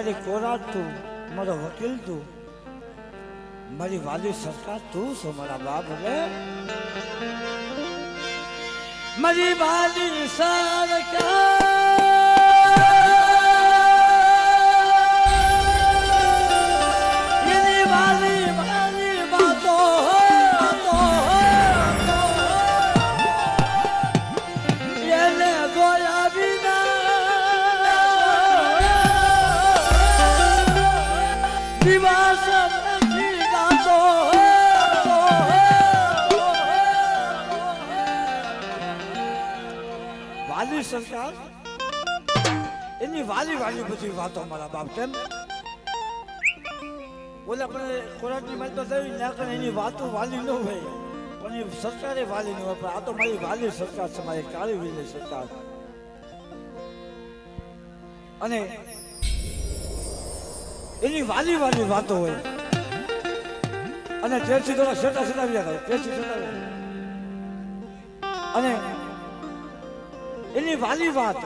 મારી કોરાટ તું, મારો વકીલ તું, મારી વાલી સરકાર તું છો, મારા બાપ રે મારી વાલી સરકાર વાલી સરકાર? એની વાલી વાલી બધી વાતો મારા બાપ, કેમ? ઓલા પણ ખોરાકની માલ તો થયું ના કરે, એની વાતો વાલી ન હોય. પણ એ સરકારે વાલી ન હોય, પણ આ તો મારી વાલી સરકાર છે, મારી કાળી વીલી સરકાર. અને એની વાલી વાલી વાતો હોય. અને તેથી થોડા સેટા સેટાવ્યા કરે તેથી અને એની વાલી વાત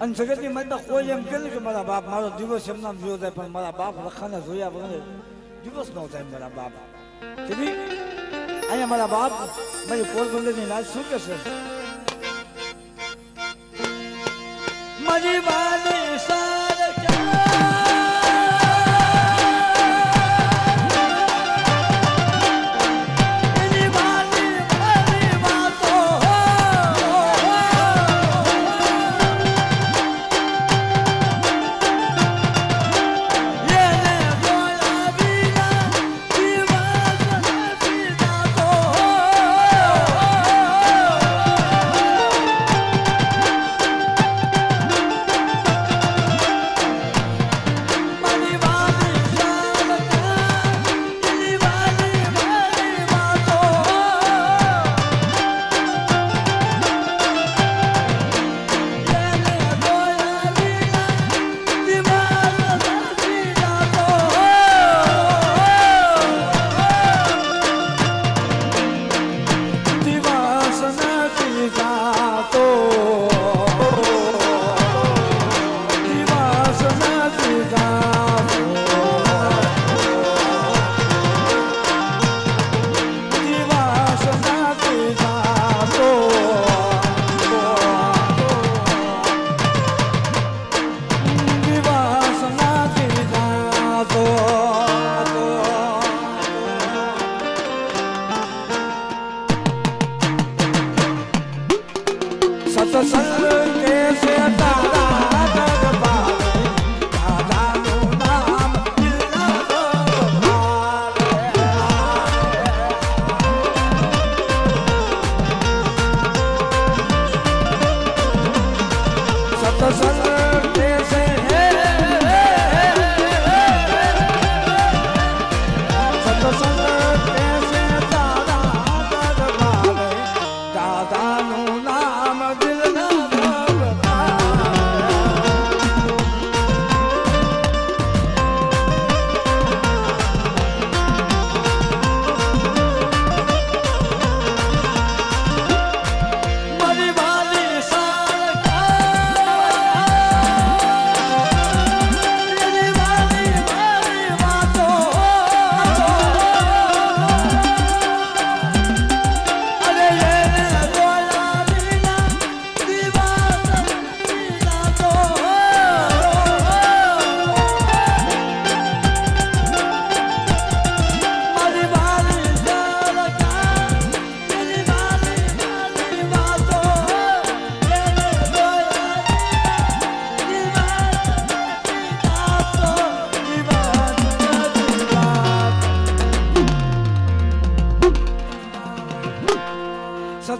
અને જગતની મનમાં કોઈ એમ કે કે મારા બાપ મારો દિવસ એમના જોયો થાય પણ મારા બાપ લખાને જોયા વગર દિવસ ન થાય મારા બાપ. અહીંયા મારા બાપ મારી પોરબંદરની લાજ શું કે છે? મારી વાલી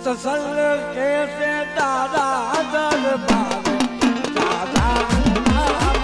સત્સંગ કે છે દાદા દરબારે દાદાનું નામ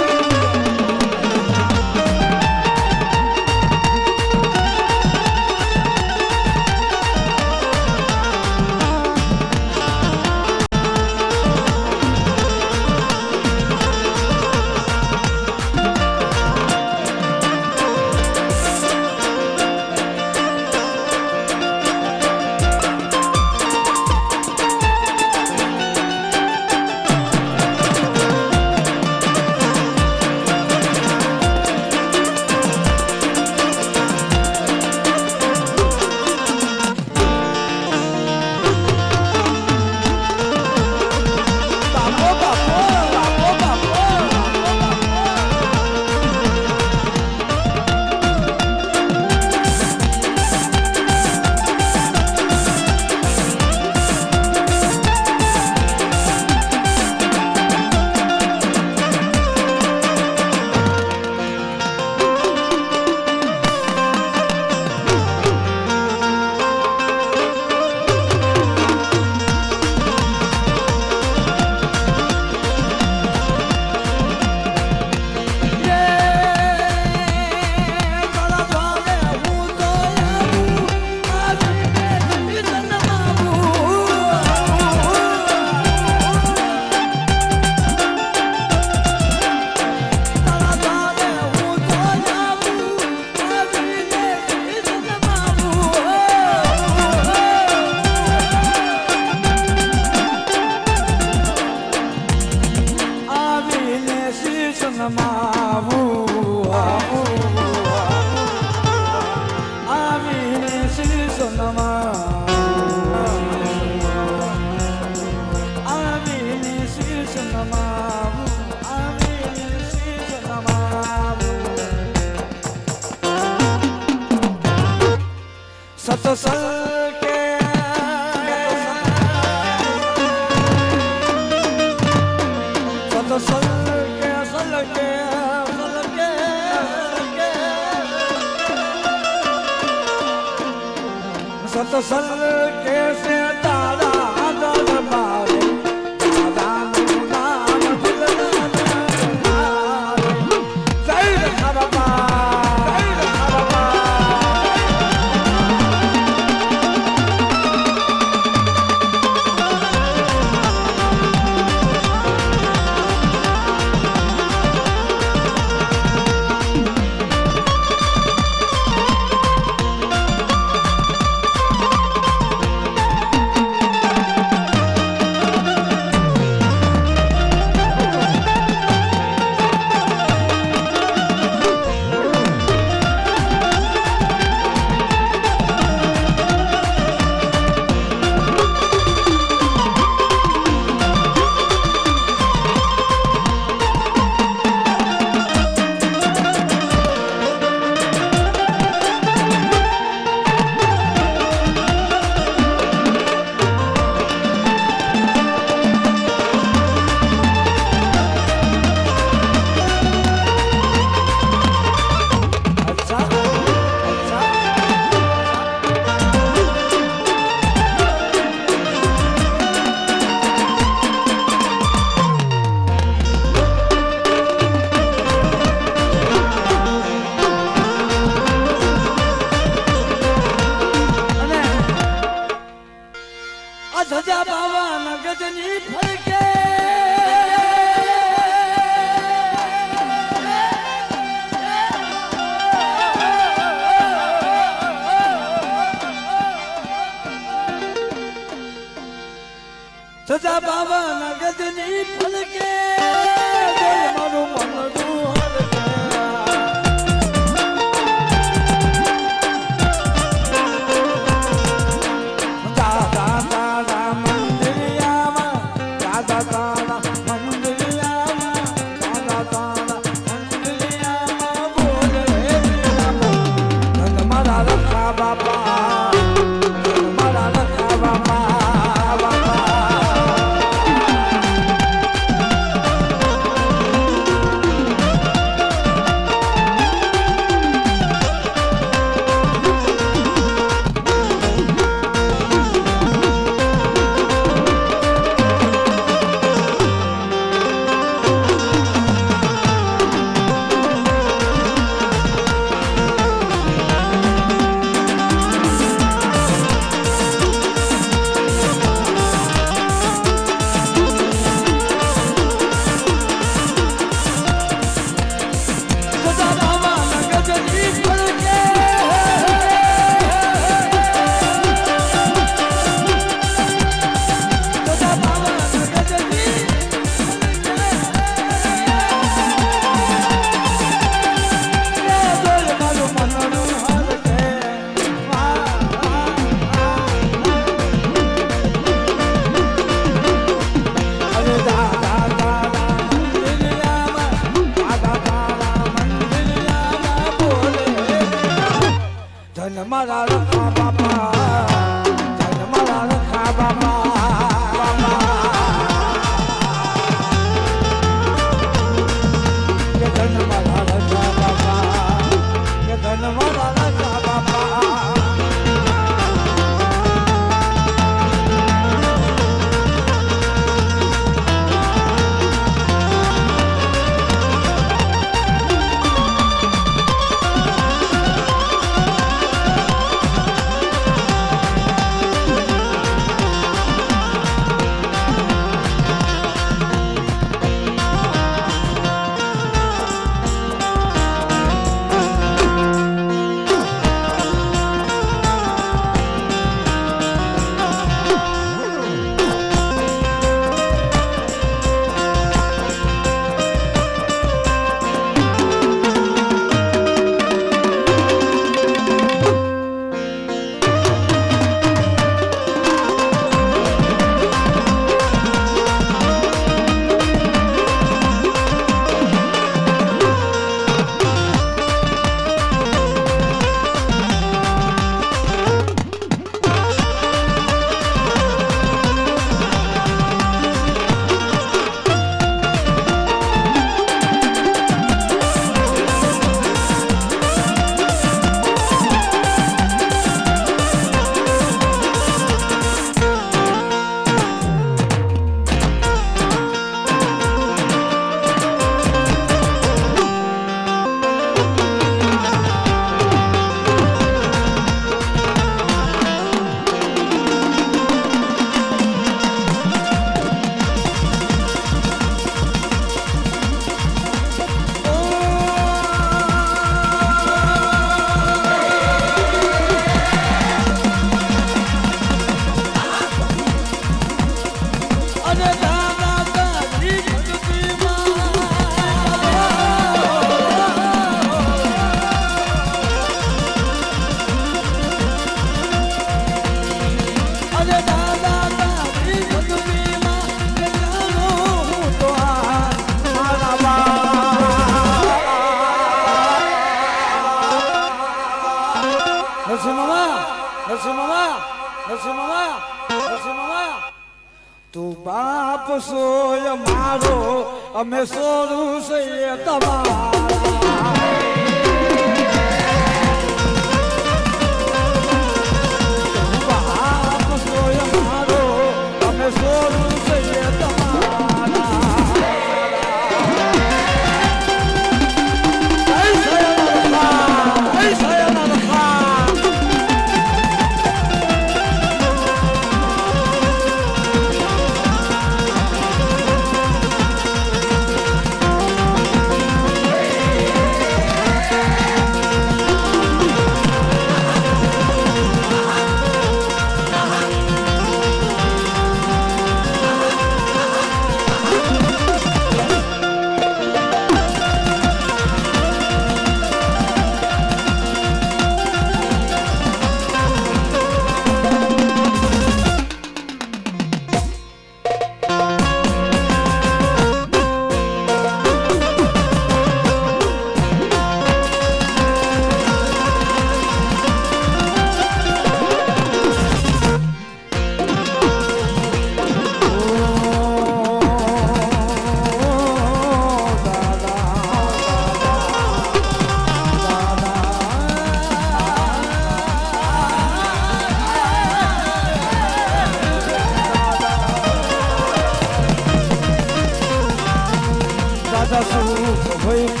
દાદા સુખ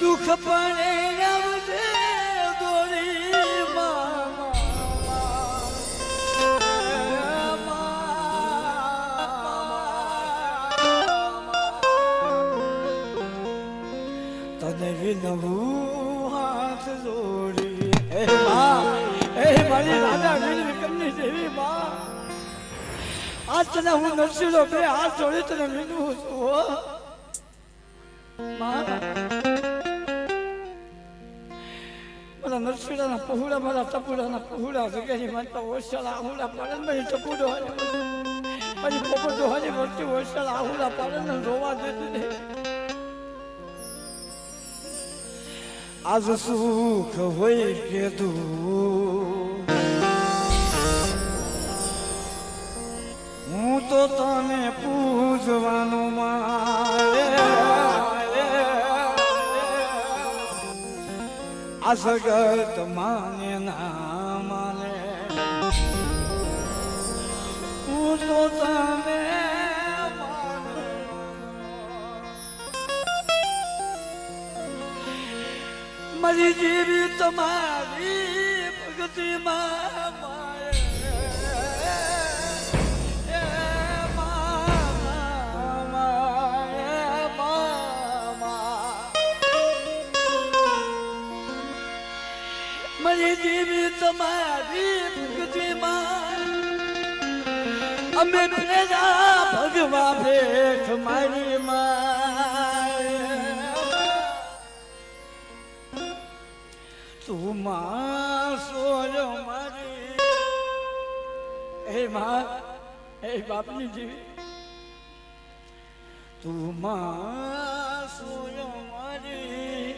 દુઃખ પડે આવજે દોરી તને વિનવું હાથ જોડી એ મારી રાજા આજ તને હું નરસિંહનો બે હાથ જોડી તને વિનવું છું નરસિંહના પહુડા મારા ટપુડાના પહોળા જગ્યાની માનતા ઓછાળા આહુડા પાડન ટપુડો મારી પોપટો હારી વર્તી ઓછાળા આહુડા પાડન રોવા દેતી નહીં. આજ સુખ હોય કે તું આ જગત માને ના માને હું તો તમે મારી જેવી તમારી ભક્તિમાં જેવી તમારી ભક્તિમાં અમે ભેગા ભગવા ભેખ મારી માં તું માં સોયો મારી. માં માં મારી.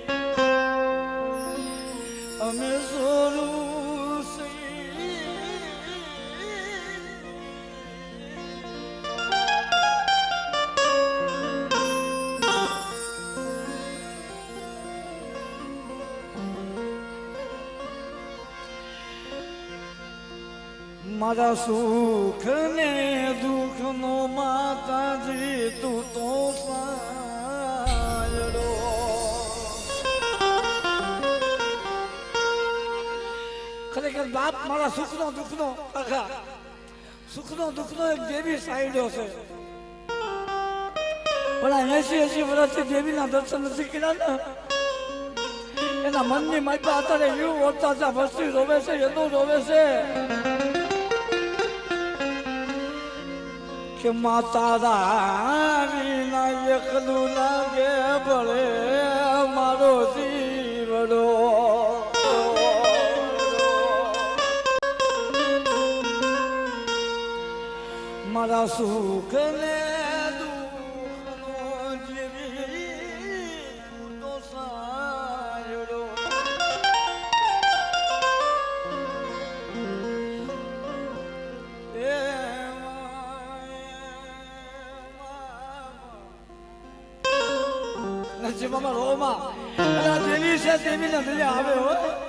અમે સોરું મારા સુખ ને દુઃખ નો માતાજી તું તો ખરેખર બાપ મારા સુખનો દુઃખનો આખા સુખનો દુઃખનો એક દેવી સાયડો છે. પણ આ એસી એસી વર્ષથી દેવીના દર્શન નથી કર્યા ને. એના મનની માતા અત્યારે યુ ઓળતા હતા વસ્તી રોવે છે, એનું રોવે છે. કે માતા રાણીના એકલું લાગે ભલે મારો જીવડો મારા સુખ છે દેવીને નજરે આવે હોય